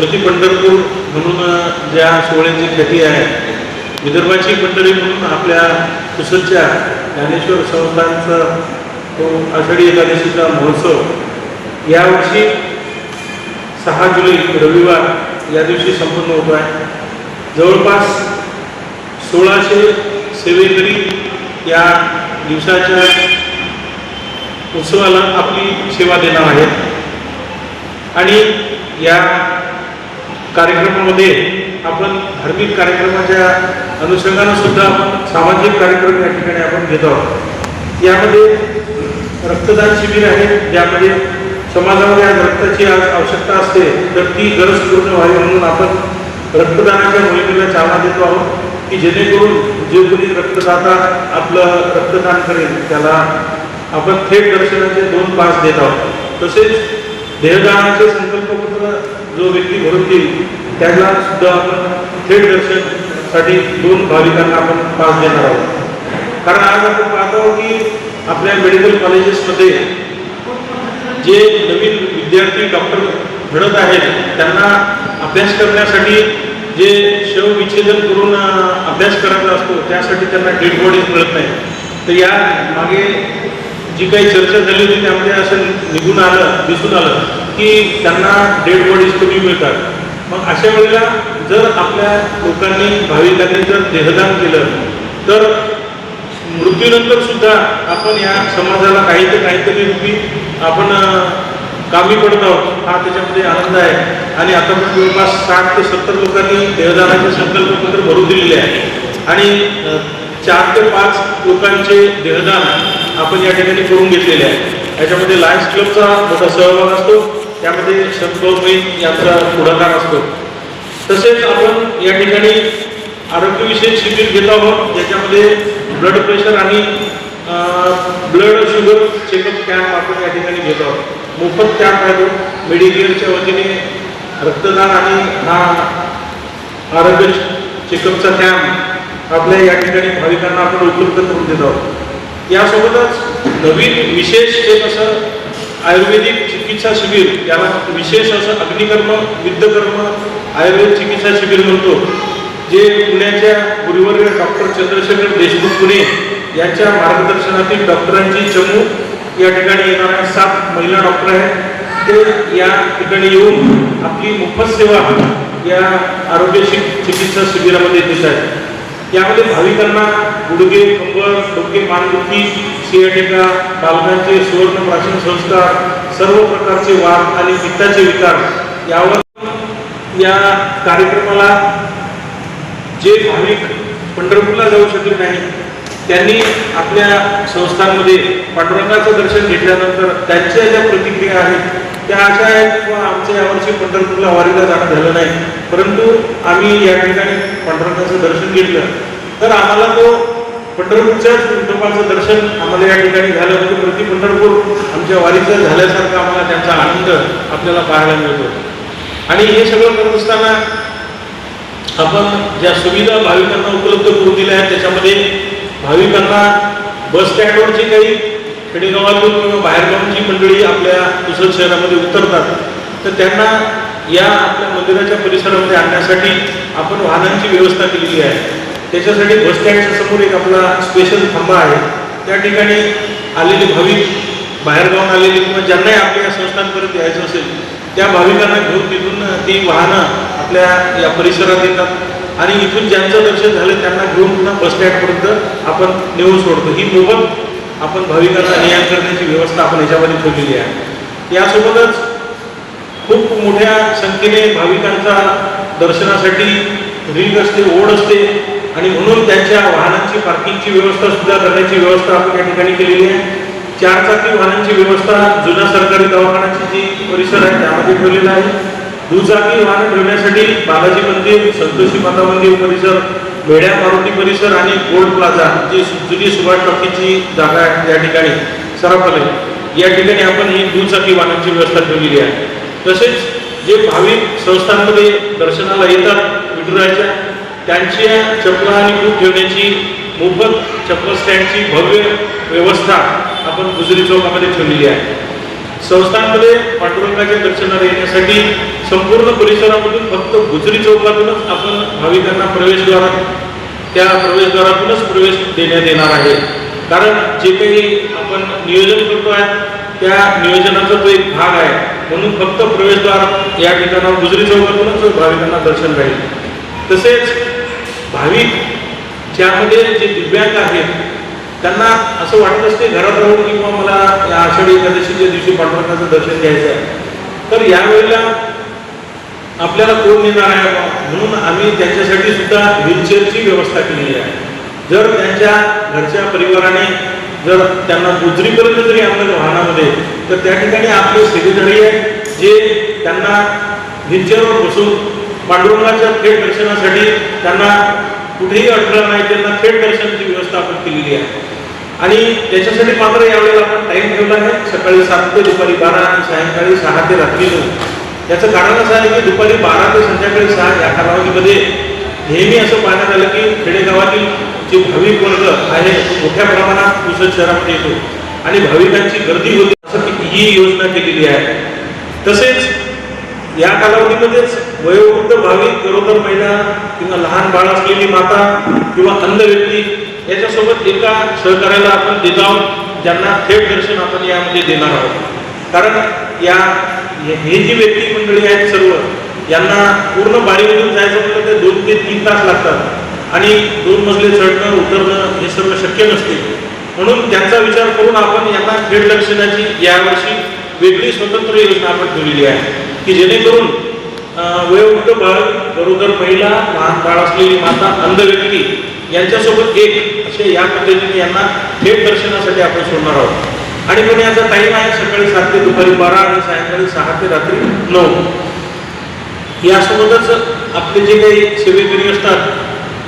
प्रति पंढरपूर म्हणून ज्या सोहळ्याची ख्याती आहे विदर्भाची पंढरी म्हणून आपल्या कुसलच्या ज्ञानेश्वर संस्थांचा तो आषाढी एकादशीचा महोत्सव यावर्षी सहा जुलै रविवार या दिवशी संपन्न होतो आहे. जवळपास सोळाशे सेवेकरी या दिवसाच्या उत्सवाला आपली सेवा देणार आहेत. आणि या कार्यक्रमामध्ये आपण धार्मिक कार्यक्रमाच्या अनुषंगानं सुद्धा आपण सामाजिक कार्यक्रम या ठिकाणी आपण घेत आहोत. यामध्ये रक्तदान शिबिर आहे ज्यामध्ये समाजामध्ये आज रक्ताची आज आवश्यकता असते तर ती गरज पूर्ण व्हावी म्हणून आपण रक्तदानाच्या मोहिमेला चालना देतो आहोत की जेणेकरून जे कोणी रक्तदाता आपलं रक्तदान करेल त्याला आपण थेट दर्शनाचे दोन पास देत आहोत. तसेच देहदानाचे संकल्पपत्र जो व्यक्ती भरून देईल त्यांना सुद्धा आपण थेट दर्शनसाठी दोन भाविकांना आपण पास देणार आहोत. कारण आज आपण पाहतो की आपल्या मेडिकल कॉलेजेसमध्ये जे नवीन विद्यार्थी डॉक्टर घडत आहेत त्यांना अभ्यास करण्यासाठी जे शवविच्छेदन करून अभ्यास करायचा असतो त्यासाठी त्यांना डेड बॉडीज मिळत नाही तर या मागे जी काही चर्चा झाली होती त्यामध्ये असं निघून आलं दिसून आलं. की त्यांना डेड बॉडीज कमी मिळतात. मग अशा वेळेला जर आपल्या लोकांनी भाविकांनी जर देहदान केलं तर मृत्यूनंतर सुद्धा आपण या समाजाला काही तर काहीतरी रूपी आपण कामी पडत आहोत हा त्याच्यामध्ये आनंद आहे. आणि आता पण जवळपास साठ ते सत्तर लोकांनी देहदानाचे संकल्पपत्र भरून दिलेले आहे. आणि चार ते पाच लोकांचे देहदान आपण या ठिकाणी करून घेतलेले आहे. याच्यामध्ये लायन्स क्लबचा मोठा सहभाग असतो. त्यामध्ये शंभर यांचा पुढाकार असतो. तसेच आपण या ठिकाणी आरोग्यविषयक शिबिर घेत आहोत ज्याच्यामध्ये ब्लड प्रेशर आणि ब्लड शुगर चेकअप कॅम्प आपण या ठिकाणी घेत आहोत. मोफत कॅम्प आहे तो. मेडिकेअरच्या वतीने रक्तदान आणि हा आरोग्य चेकअपचा कॅम्प आपल्या या ठिकाणी भाविकांना आपण उपलब्ध करून देत आहोत. यासोबतच नवीन विशेष एक असं आयुर्वेदिक चिकित्सा शिबिर याला विशेष असं अग्निकर्म विद्यकर्म आयुर्वेद चिकित्सा शिबिर म्हणतो. जे पुण्याच्या गुरुवर्य डॉक्टर चंद्रशेखर देशमुख पुणे यांच्या मार्गदर्शनातील डॉक्टरांची चमू या ठिकाणी येणाऱ्या सात महिला डॉक्टर आहेत. ते या ठिकाणी येऊन आपली मोफत सेवा या आरोग्य चिकित्सा शिबिरामध्ये देत आहेत. यामध्ये भाविकांना गुडगे कंबर डोके मानदुखी सियाटिका बालकांचे सुवर्ण प्राचीन संस्कार सर्व प्रकारचे वाद आणि पित्ताचे विकार यावर या कार्यक्रमाला जे भाविक पंढरपूरला जाऊ शकले नाही त्यांनी आपल्या संस्थांमध्ये पांडुरंगाचं दर्शन घेतल्यानंतर त्यांच्या ज्या प्रतिक्रिया आहेत त्या अशा आहेत किंवा आमच्या यावर्षी पंढरपूरला वारीला जाणं झालं नाही. परंतु आम्ही या ठिकाणी पांडुरंगाचं दर्शन घेतलं. तर आम्हाला तो पंढरपूरच्याच विठोबाचं दर्शन आम्हाला या ठिकाणी झालं होतं. प्रति पंढरपूर आमच्या वारीचं झाल्यासारखं आम्हाला त्यांचा आनंद आपल्याला पाहायला मिळतो. आणि हे सगळं करत असताना आपण ज्या सुविधा भाविकांना उपलब्ध करून दिल्या आहेत त्याच्यामध्ये भाविकांना बस स्टँडवरची काही खेडेगावातून किंवा बाहेरगावची मंडळी आपल्या दुसऱ्या शहरामध्ये उतरतात तर त्यांना या आपल्या मंदिराच्या परिसरामध्ये आणण्यासाठी आपण वाहनांची व्यवस्था केलेली आहे. त्याच्यासाठी बस स्टँडच्या समोर एक आपला स्पेशल थांबा आहे. त्या ठिकाणी आलेले भाविक बाहेरगावून आलेले किंवा ज्यांनाही आपल्या या संस्थांपर्यंत यायचं असेल त्या भाविकांना घेऊन तिथून ती वाहनं आपल्या या परिसरात येतात. आणि इथून ज्यांचं दर्शन झालं त्यांना घेऊन पुन्हा बस स्टँडपर्यंत आपण नेऊन सोडतो. ही मोफत आपण भाविकांना नियम करण्याची व्यवस्था आपण याच्यामध्ये ठेवलेली आहे. यासोबतच खूप मोठ्या संख्येने भाविकांचा दर्शनासाठी रिंग असते ओढ असते. आणि म्हणून त्यांच्या वाहनांची पार्किंगची व्यवस्था सुद्धा करण्याची व्यवस्था आपण या ठिकाणी केलेली आहे. चार चाकी वाहनांची व्यवस्था जुन्या सरकारी दवाखान्याची जी परिसर आहे त्यामध्ये ठेवलेला आहे. दुचाकी वाहन ठेवण्यासाठी बालाजी मंदिर संतोषी माता मंदिर परिसर मेढ्या मारुती परिसर आणि गोल्ड प्लाझा जी जुनी सुभाष टॉकीची जागा आहे त्या ठिकाणी सराफले या ठिकाणी आपण ही दुचाकी वाहनांची व्यवस्था ठेवलेली आहे. तसेच जे भाविक संस्थांमध्ये दर्शनाला येतात विठुरायच्या त्यांच्या चपला आणि बूट ठेवण्याची मोफत चप्पल स्टँडची भव्य व्यवस्था आपण गुजरी चौकामध्ये ठेवलेली आहे. संस्थांमध्ये पांडुरंगाच्या दर्शनाला येण्यासाठी संपूर्ण परिसरामधून फक्त गुजरी चौकातूनच आपण भाविकांना प्रवेशद्वारात त्या प्रवेशद्वारातूनच प्रवेश देण्यात येणार आहे. कारण जे काही आपण नियोजन करतो आहे त्या नियोजनाचा तो एक भाग आहे. म्हणून फक्त प्रवेशद्वार या ठिकाणावर गुजरी चौकातूनच भाविकांना दर्शन राहील. तसेच भाविक ज्यामध्ये जे दिव्यांग आहेत त्यांना असं वाटत असते घरात राहून किंवा मला या आषाढी एकादशीच्या दिवशी पांडुरंगाचं दर्शन घ्यायचं आहे. तर यावेळेला आपल्याला कोण नेणार आहे म्हणून आम्ही त्यांच्यासाठी सुद्धा व्हीलचेअरची व्यवस्था केलेली आहे. जर त्यांच्या घरच्या परिवाराने जर त्यांना गुजरीपर्यंत जरी आणलं वाहनामध्ये तर त्या ठिकाणी आपले सेक्रेटरी आहे जे त्यांना व्हीलचेअरवर बसून पांडुरंगाच्या थेट दर्शनासाठी त्यांना कुठेही अडथळा नाही त्यांना थेट दर्शनाची व्यवस्था आपण केलेली आहे. आणि त्याच्यासाठी मात्र यावेळेला आपण टाईम ठेवला आहे. सकाळी सात ते दुपारी बारा आणि सायंकाळी सहा ते रात्री नऊ याचं कारण असं आहे की दुपारी बारा ते संध्याकाळी सहा या कालावधीमध्ये नेहमी असं पाहण्यात आलं की खेडेगावातील जे भाविक वर्ग आहे मोठ्या प्रमाणात पुसद शहरामध्ये येतो. आणि भाविकांची गर्दी होती असं ही योजना केलेली आहे. तसेच या कालावधीमध्येच वयोवृद्ध भाविक गरोदर महिला किंवा लहान बाळ असलेली माता किंवा अंध व्यक्ती याच्यासोबत एका सहकार्याला आपण देत आहोत ज्यांना थेट दर्शन आपण यामध्ये देणार आहोत. कारण या हे हे जी व्यक्ती मंडळी आहेत सर्व यांना पूर्ण बारीमधून जायचं म्हटलं तर दोन ते तीन तास लागतात. आणि दोन मजले चढणं उतरणं हे सर्व शक्य नसते. म्हणून त्यांचा विचार करून आपण यांना थेट दर्शनाची यावर्षी वेगळी स्वतंत्र योजना आपण ठेवलेली आहे. की जेणेकरून वयोवृद्ध बाळ गरोदर महिला लहान बाळ असलेली माता अंध व्यक्ती यांच्यासोबत एक असे या पद्धतीने यांना थेट दर्शनासाठी आपण सोडणार आहोत. आणि पण याचा टाईम आहे सकाळी सात ते दुपारी बारा आणि सायंकाळी सहा ते रात्री नऊ. यासोबतच आपले जे काही सेवेकरी असतात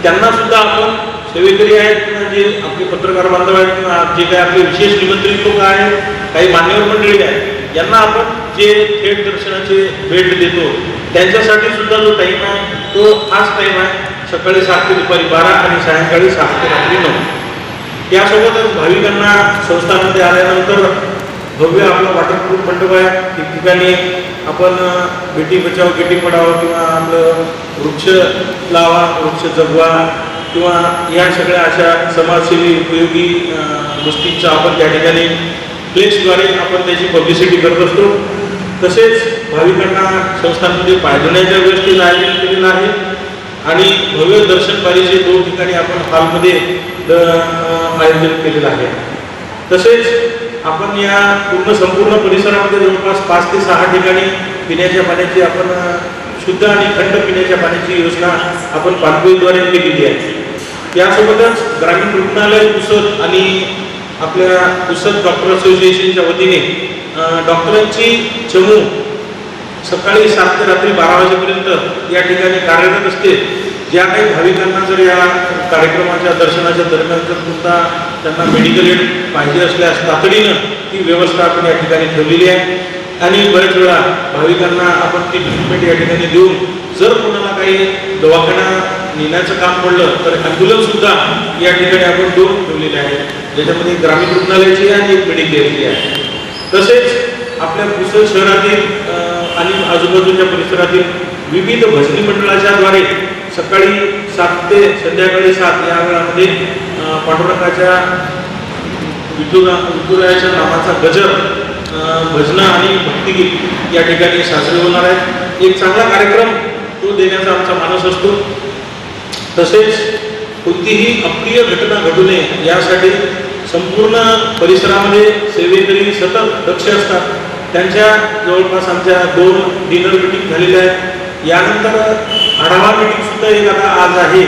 त्यांना सुद्धा आपण सेवेकरी आहेत किंवा जे आपले पत्रकार बांधव आहेत किंवा जे काही आपले विशेष निमंत्रित लोक आहेत काही मान्यवर मंडळी आहेत यांना आपण जे थेट दर्शनाचे भेट देतो त्यांच्यासाठी सुद्धा जो टाईम आहे तो हाच टाईम आहे सकाळी सात ते दुपारी बारा आणि सायंकाळी सहा ते रात्री नऊ. यासोबतच भाविकांना संस्थांमध्ये आल्यानंतर भव्य आपला वॉटरप्रूफ मंडप आहे. ठिकठिकाणी आपण बेटी बचाव बेटी पढाव किंवा आपलं वृक्ष लावा वृक्ष जगवा किंवा या सगळ्या अशा समाजसेवी उपयोगी गोष्टींचा आपण त्या ठिकाणी फ्लेक्सद्वारे आपण त्याची पब्लिसिटी करत असतो. तसेच भाविकांना संस्थांमध्ये पायधण्याच्या व्यवस्थेला आयोजन केलेलं आहे. आणि भव्य दर्शनबारीचे दोन ठिकाणी आपण हॉलमध्ये आयोजन केलेलं आहे. तसेच आपण या पूर्ण संपूर्ण परिसरामध्ये जवळपास पाच ते सहा ठिकाणी पिण्याच्या पाण्याची आपण शुद्ध आणि थंड पिण्याच्या पाण्याची योजना आपण पाणपोईद्वारे केलेली आहे. यासोबतच ग्रामीण रुग्णालय पुसद आणि आपल्या पुसद डॉक्टर असोसिएशनच्या वतीने डॉक्टरांची चमू सकाळी सात ते रात्री बारा वाजेपर्यंत या ठिकाणी कार्यरत असते. ज्या काही भाविकांना जर या कार्यक्रमाच्या दर्शनाच्या दरम्यान जर सुद्धा त्यांना मेडिकल एड पाहिजे असल्यास तातडीनं ती व्यवस्था आपण या ठिकाणी ठेवलेली आहे. आणि बरेच वेळा भाविकांना आपण ती ट्रीटमेंट या ठिकाणी देऊन जर कोणाला काही दवाखाना नेण्याचं काम पडलं तर ॲम्ब्युलन्ससुद्धा या ठिकाणी आपण दोन ठेवलेले आहेत ज्याच्यामध्ये ग्रामीण रुग्णालयाची आणि एक मेडिकेअरची आहे. तसेच आपल्या पुसद शहरातील आणि आजूबाजूच्या परिसरातील विविध भजनी मंडळाच्या द्वारे सकाळी सात ते संध्याकाळी सात या वेळामध्ये अ, पांडुरंगाच्या विठुरा विठुरायाच्या नामाचा गजर भजनं आणि भक्तिगीत या ठिकाणी साजरे होणार आहेत. एक चांगला कार्यक्रम तो देण्याचा आमचा मानस असतो. तसेच कोणतीही अप्रिय घटना घडू नये यासाठी संपूर्ण परिसरामध्ये सेवेकरी सतत दक्ष असतात. त्यांच्या जवळपास आमच्या दोन डिनर मिटिंग झालेल्या आहेत. यानंतर आढावा मिटिंग सुद्धा एक आता आज आहे.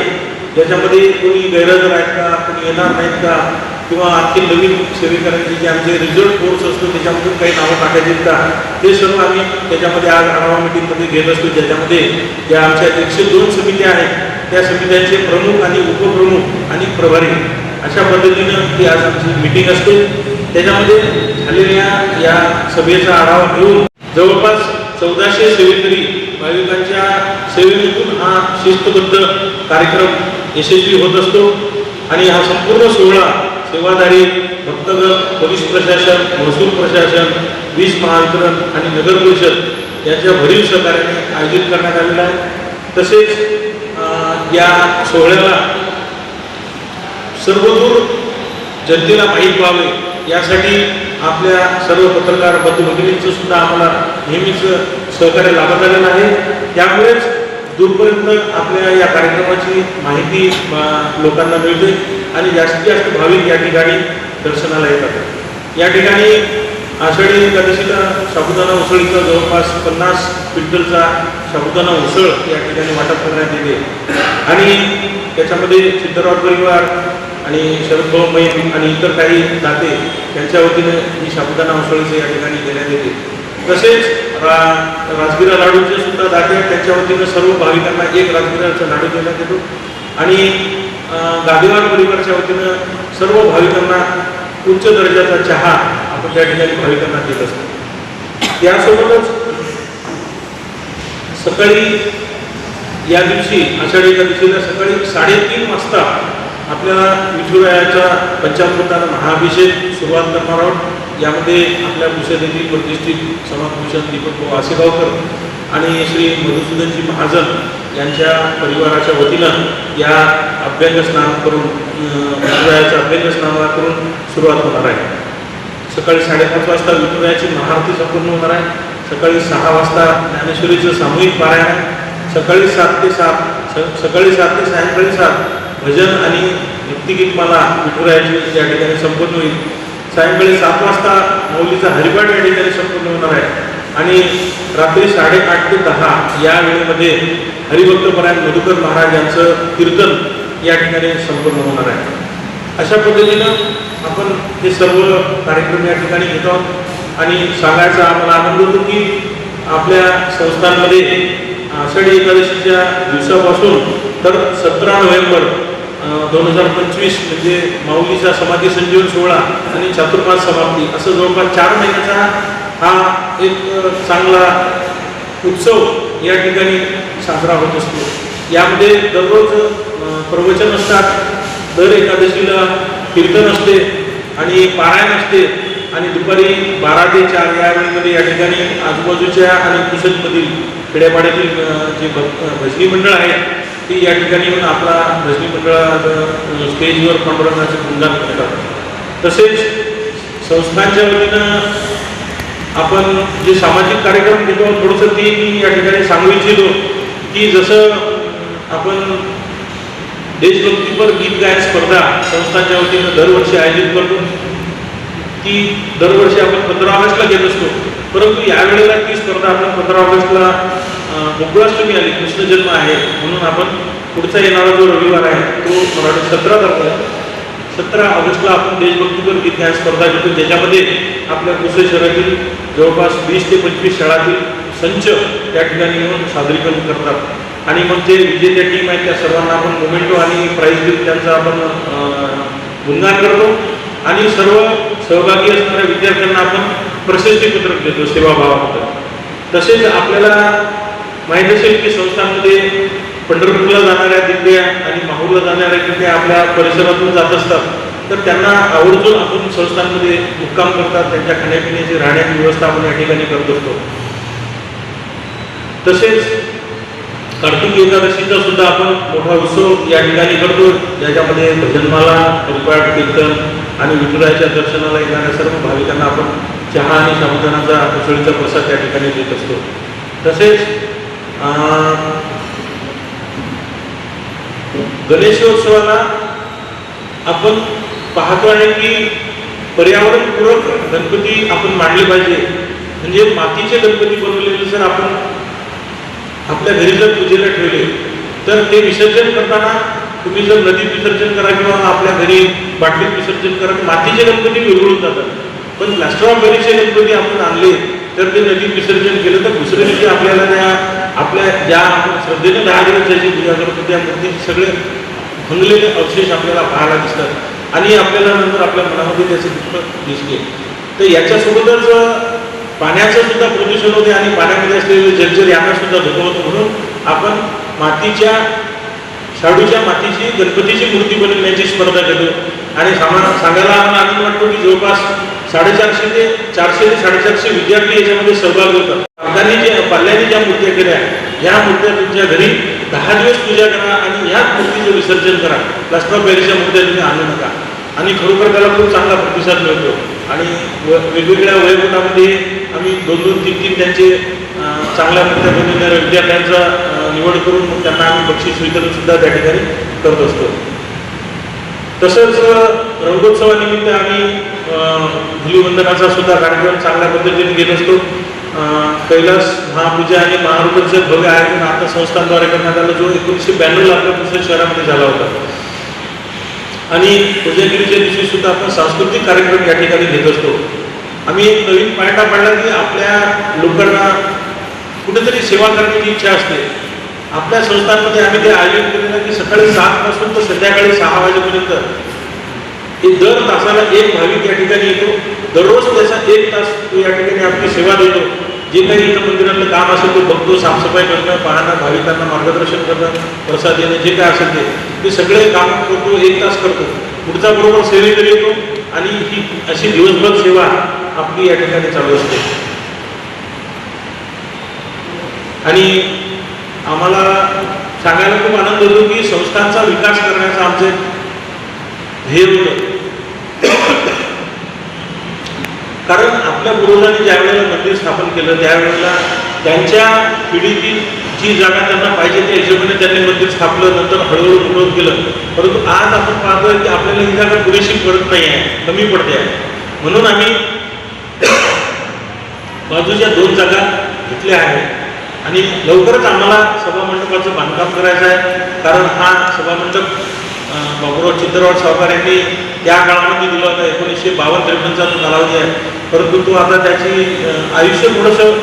ज्याच्यामध्ये कोणी गैरहजर आहेत का कोणी येणार नाहीत का किंवा आणखी नवीन सेवेकरांचे जे आमचे रिझल्ट कोर्स असतो त्याच्यामधून काही नावं टाकायची आहेत का ते सर्व आम्ही त्याच्यामध्ये आज आढावा मिटिंगमध्ये घेत असतो. ज्याच्यामध्ये ज्या आमच्या एकशे दोन समित्या आहेत त्या समित्यांचे प्रमुख आणि उपप्रमुख आणि प्रभारी अशा पद्धतीनं ती आज आमची मिटिंग असते. त्याच्यामध्ये झालेल्या या सभेचा आढावा घेऊन जवळपास चौदाशे सेवेकरी भाविकांच्या सेवेतून हा शिस्तबद्ध कार्यक्रम यशस्वी होत असतो. आणि हा संपूर्ण सोहळा सेवाधारी भक्तगण पोलीस प्रशासन महसूल प्रशासन वीज महावितरण आणि नगर परिषद यांच्या भरीव सहकार्याने आयोजित करण्यात आलेला आहे. तसेच या सोहळ्याला सर्वदूर जनतेला माहीत व्हावे यासाठी आपल्या सर्व पत्रकार बंधू सुद्धा आम्हाला नेहमीच सहकार्य लाभत आलेलं आहे. त्यामुळेच दूरपर्यंत आपल्या या कार्यक्रमाची माहिती लोकांना मिळते आणि जास्तीत जास्त भाविक या ठिकाणी दर्शनाला येतात. या ठिकाणी आषाढी एकादशीला साबुदाणा उसळीचा जवळपास पन्नास क्विंटलचा साबुदाणा उसळ या ठिकाणी वाटप करण्यात येते. आणि त्याच्यामध्ये सिद्धराव परिवार आणि शरद भाऊ मैन आणि इतर काही दाते त्यांच्या वतीने ही साबुदाणा उसळीचं या ठिकाणी देण्यात येते. तसेच रा राजगिरा लाडूचे सुद्धा दाते त्यांच्या वतीनं सर्व भाविकांना एक राजगिराचा लाडू देण्यात येतो. आणि गादीवार परिवारच्या परिवाराच्या वतीनं सर्व भाविकांना उच्च दर्जाचा चहा आपण त्या ठिकाणी भाविकांना देत असतो. यासोबतच सकाळी या दिवशी आषाढी एकादशीला सकाळी साडेतीन वाजता आपल्याला विठुरायाच्या पंचामृताला महाअभिषेक सुरुवात करणार आहोत. यामध्ये आपल्या परिषदेतील प्रतिष्ठित समाजभूषण दीपक भाऊ आसेगावकर आणि श्री मधुसूदनजी महाजन यांच्या परिवाराच्या वतीनं या अभ्यंग स्नान करून विठुरायाच्या अभ्यंग स्नानाला करून सुरुवात होणार आहे. सकाळी साडेपाच वाजता विठुरायाची महाआरती संपन्न होणार आहे. सकाळी सहा वाजता ज्ञानेश्वरीचं सामूहिक पारायण आहे. सकाळी सात ते सात स- सकाळी सात ते सायंकाळी सात भजन आणि भक्तिगीतमाला विठुरायाची या ठिकाणी संपन्न होईल. सायंकाळी सात वाजता मौलीचा हरिपाठ या ठिकाणी संपन्न होणार आहे. आणि रात्री साडेआठ ते दहा या वेळेमध्ये हरिभक्तपरायण मधुकर महाराज यांचं कीर्तन या ठिकाणी संपन्न होणार आहे. अशा पद्धतीनं आपण हे सर्व कार्यक्रम या ठिकाणी घेत आहोत. आणि सांगायचा आम्हाला आनंद होतो की आपल्या संस्थांमध्ये आषाढी एकादशीच्या दिवसापासून तर सतरा नोव्हेंबर दोन हजार पंचवीस म्हणजे माऊलीचा समाधी संजीवन सोहळा आणि चातुर्मास समाप्ती असं जवळपास चार महिन्याचा हा एक चांगला उत्सव या ठिकाणी साजरा होत असतो. यामध्ये दररोज प्रवचन असतात. दर एकादशीला कीर्तन असते आणि पारायण असते आणि दुपारी बारा ते चार या वेळेमध्ये या ठिकाणी आजूबाजूच्या आणि कुशलमधील खेड्यापाड्यातील जे भजनी मंडळ आहे ती या ठिकाणी येऊन आपला भजनी मंडळ स्टेजवर पांडुरंगाचे गुणगान करतात. तसेच संस्थांच्या वतीनं आपण जे सामाजिक कार्यक्रम घेतो थोडंसं ती मी या ठिकाणी सांगू इच्छितो की जसं आपण देशभक्तीपर गीत गायन स्पर्धा संस्थांच्या वतीनं दरवर्षी आयोजित करतो. ती दरवर्षी आपण पंधरा ऑगस्टला घेत असतो. परंतु यावेळेला ती स्पर्धा आपण पंधरा ऑगस्टला गोकुळाष्टमी आली कृष्ण जन्म आहे म्हणून आपण पुढचा येणारा जो रविवार आहे तो मराठी सतरा तारखेला सतरा ऑगस्टला आपण देशभक्तीपर गीत गायन स्पर्धा घेतो. ज्याच्यामध्ये आपल्या पुणे शहरातील जवळपास वीस ते पंचवीस शाळातील संच त्या ठिकाणी येऊन सादरीकरण करतात. आणि मग जे विजेत्या टीम आहेत त्या सर्वांना आपण मोमेंटो आणि प्राईज देऊन त्यांचा आपण गुणगान करतो. आणि सर्व सहभागी असणाऱ्या विद्यार्थ्यांना आपण प्रशस्तीपत्रक देतो सेवाभावाबद्दल तसेच आपल्याला माहीत असेल की संस्थांमध्ये पंढरपूरला जाणाऱ्या दिंड्या आणि माहूरला जाणाऱ्या दिंड्या आपल्या परिसरातून जात असतात. तर त्यांना आवर्जून आपण संस्थांमध्ये मुक्काम करतात त्यांच्या खाण्यापिण्याची राहण्याची व्यवस्था आपण या ठिकाणी करत असतो. तसेच कार्तिक एकादशीचा सुद्धा आपण मोठा उत्सव या ठिकाणी करतो ज्याच्यामध्ये भजनमाला परिपाठ कीर्तन आणि विठुरायाच्या दर्शनाला येणाऱ्या सर्व भाविकांना आपण चहा आणि साबुदाणाचा उसळीचा प्रसाद त्या ठिकाणी देत असतो. तसेच गणेशोत्सवाला आपण पाहतो आहे की पर्यावरणपूरक गणपती आपण मांडले पाहिजे. म्हणजे मातीचे गणपती बनवलेले जर आपण आपल्या घरी जर पूजेला ठेवले तर ते विसर्जन करताना तुम्ही जर नदीत विसर्जन करा किंवा आपल्या घरी बाटलीत विसर्जन करा मातीचे गणपती विरघळून जातात. पण प्लास्टर ऑफ पॅरिसचे गणपती आपण आणले तर ते नदीत विसर्जन केलं तर दुसऱ्या दिवशी आपल्याला त्या आपल्या ज्या श्रद्धेने दहा दिवस ज्याची पूजा करतो त्या मूर्तीचे सगळे भंगलेले अवशेष आपल्याला पाहायला दिसतात. आणि आपल्याला नंतर आपल्या मनामध्ये त्याचे दुःख दिसते. तर याच्यासोबतच पाण्याचं सुद्धा प्रदूषण होते आणि पाण्यामध्ये असलेले जलचर यांना सुद्धा धोका होतो. म्हणून आपण मातीच्या शाडूच्या मातीची गणपतीची मूर्ती बनवण्याची स्पर्धा केली आणि सामान सांगायला आम्हाला आनंद वाटतो की जवळपास साडेचारशे ते चारशे ते साडेचारशे विद्यार्थी याच्यामध्ये सहभाग होतात. पालकांनी जे पाल्याने ज्या मूर्त्या केल्या ह्या मूर्त्या तुमच्या घरी दहा दिवस पूजा करा आणि ह्याच मूर्तीचं विसर्जन करा. प्लास्टर ऑफ पॅरिसच्या मूर्त्या तुम्ही आणू नका. आणि खरोखर त्याला खूप चांगला प्रतिसाद मिळतो. आणि वेगवेगळ्या वयोगटामध्ये आम्ही दोन दोन तीन तीन त्यांचे चांगल्या पद्धतीने विद्यार्थ्यांचा निवड करून त्यांना आम्ही बक्षीस वितरण सुद्धा त्या ठिकाणी करत असतो. तसंच रंगोत्सवानिमित्त आम्ही अं, धुलीवंदनाचा सुद्धा कार्यक्रम चांगल्या पद्धतीने घेत असतो. कैलास महापूजा आणि महारुद्रचं भव्य आयोजन आता संस्थांद्वारे करण्यात आलं जो एकोणीसशे ब्याण्णवला आपल्या पुसद शहरामध्ये झाला होता. आणि कोजागिरीच्या दिवशी सुद्धा आपण सांस्कृतिक कार्यक्रम या ठिकाणी घेत असतो. आम्ही एक नवीन पायटा पाडला की आपल्या लोकांना कुठेतरी सेवा करण्याची इच्छा असते. आपल्या संस्थांमध्ये आम्ही ते आयोजन केलेलं की सकाळी सात पासून तर संध्याकाळी सहा वाजेपर्यंत. हे दर तासाला एक भाविक या ठिकाणी येतो. दररोज त्याचा एक तास तो या ठिकाणी आपली सेवा देतो. जे काही इथं मंदिरातलं काम असेल ते बघतो साफसफाई करणं पाहणं भाविकांना मार्गदर्शन करणं प्रसाद देणं जे काय असेल ते. ते सगळे काम करतो एक तास करतो. पुढचा बरोबर सेवेकडे येतो आणि ही अशी दिवसभर सेवा आपली या ठिकाणी चालू असते. आणि आम्हाला सांगायला खूप आनंद होतो की संस्थांचा विकास करण्याचं आमचं ध्येय होतं. कारण आपल्या पूर्वजांनी ज्या वेळेला मंदिर स्थापन केलं त्यावेळेला त्यांच्या पिढीतील जी जागा त्यांना पाहिजे त्या हिशोबाने त्यांनी मंदिर स्थापलं नंतर हळूहळू विरोध केलं. परंतु आज आपण पाहतोय की आपल्याला ही जागा पुरेशी पडत नाही आहे कमी पडते आहे. म्हणून आम्ही बाजूच्या दोन जागा घेतल्या आहेत आणि लवकरच आम्हाला सभामंडपाचं बांधकाम करायचं आहे कारण हा सभामंडप बाबुराव चित्रवाड सावकार यांनी त्या काळामध्ये दिला होता. एकोणीसशे बावन्न त्रेपन्नचा तो कालावधी आहे. परंतु तो आता त्याची आयुष्य थोडंसं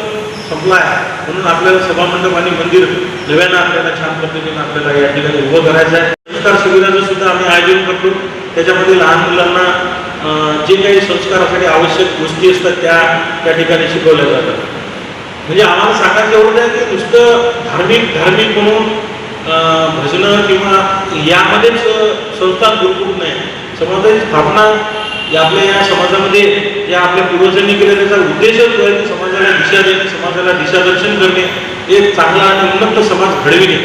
संपलं आहे. म्हणून आपल्याला सभामंडप आणि मंदिर नव्यानं आपल्याला छान पद्धतीने आपल्याला या ठिकाणी उभं करायचं आहे. संस्कार शिबिराचं सुद्धा आम्ही आयोजन करतो. त्याच्यामध्ये लहान मुलांना जे काही संस्कारासाठी आवश्यक गोष्टी असतात त्या त्या ठिकाणी शिकवल्या जातात. म्हणजे आम्हाला सांगायचं एवढं आहे की नुसतं धार्मिक धार्मिक म्हणून भजनं किंवा यामध्येच संस्था गुरुकुल नाही. समाजाची स्थापना या आपल्या या समाजामध्ये या आपल्या पूर्वजांनी केलेला त्याचा उद्देशच जो आहे की समाजाला दिशा देणे समाजाला दिशादर्शन करणे एक चांगला आणि उन्नत समाज घडविणे.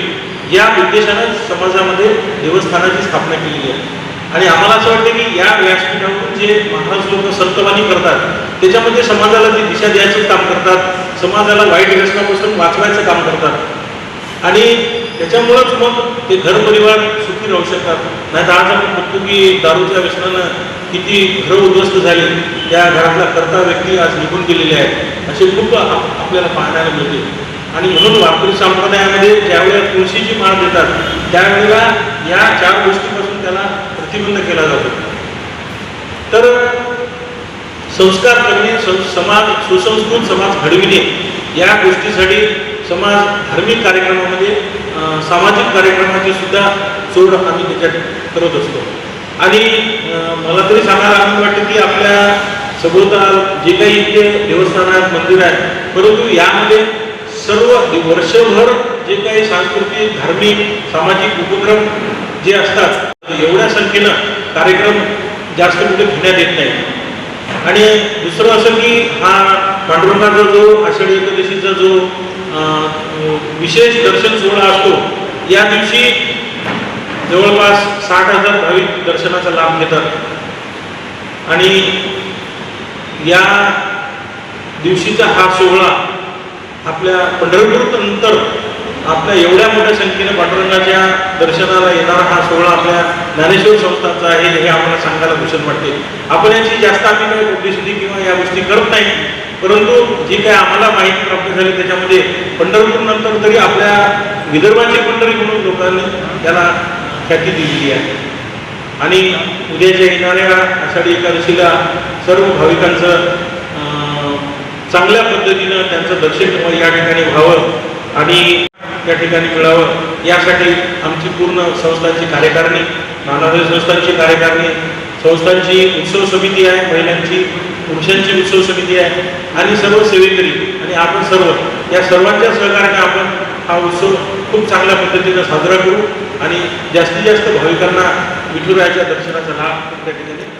या उद्देशानं समाजामध्ये देवस्थानाची स्थापना केलेली आहे. आणि आम्हाला असं वाटतं की या व्यासपीठावरून जे महाराज लोक संतवाणी करतात त्याच्यामध्ये समाजाला ते दिशा द्यायचं काम करतात समाजाला वाईट व्यसनापासून वाचवायचं काम करतात. आणि त्याच्यामुळंच मग ते घर परिवार सुखी राहू शकतात. नाही तर आज आपण बघतो की दारूच्या व्यसनानं किती घरं उद्ध्वस्त झाली. त्या घरातला करता व्यक्ती आज निघून गेलेले आहेत असे खूप आपल्याला पाहण्याला मिळते. आणि म्हणून वारकरी संप्रदायामध्ये ज्यावेळेला तुळशीची माळ देतात त्यावेळेला या चार गोष्टीपासून त्याला प्रतिबंध केला जातो. तर संस्कार करणे सं- समाज सुसंस्कृत समाज घडविणे या गोष्टीसाठी समाज धार्मिक कार्यक्रमामध्ये सामाजिक कार्यक्रमाची सुद्धा जोड आम्ही त्याच्यात करत असतो. आणि मला तरी सांगायला आनंद वाटतं की आपल्या सभोवताल जे काही इथे देवस्थान आहेत मंदिर आहेत परंतु यामध्ये सर्व वर्षभर जे काही सांस्कृतिक धार्मिक सामाजिक उपक्रम जे असतात एवढ्या संख्येनं कार्यक्रम जास्त कुठे घेण्यात येत नाही आणि दुसरं असं की हा पांडुरंगाचा जो आषाढी एकादशीचा जो विशेष दर्शन सोहळा असतो. या दिवशी जवळपास साठ हजार भाविक दर्शनाचा लाभ घेतात. आणि या दिवशीचा हा सोहळा आपल्या पंढरपूर नंतर आपल्या एवढ्या मोठ्या संख्येने पांडुरंगाच्या दर्शनाला येणारा हा सोहळा आपल्या ज्ञानेश्वर संस्थाचा आहे हे आम्हाला सांगायला भूषण वाटते. आपण याची जास्त आम्ही काही पब्लिसिटी किंवा या गोष्टी करत नाही. परंतु जी काही आम्हाला माहिती प्राप्त झाली त्याच्यामध्ये पंढरपूर नंतर तरी आपल्या विदर्भाची पंढरी म्हणून लोकांनी त्याला ख्याती दिलेली आहे. आणि उद्याच्या येणाऱ्या आषाढी एकादशीला सर्व भाविकांचं चांगल्या पद्धतीनं त्यांचं दर्शन या ठिकाणी व्हावं आणि त्या ठिकाणी मिळावं यासाठी आमची पूर्ण संस्थांची कार्यकारिणी नानादेव संस्थांची कार्यकारिणी संस्थांची उत्सव समिती आहे महिलांची पुरुषांची उत्सव समिती आहे आणि सर्व सेवेकरी आणि आपण सर्व या सर्वांच्या सहकार्याने आपण हा उत्सव खूप चांगल्या पद्धतीनं साजरा करू आणि जास्तीत जास्त भाविकांना विठुरायाच्या दर्शनाचा लाभ त्या ठिकाणी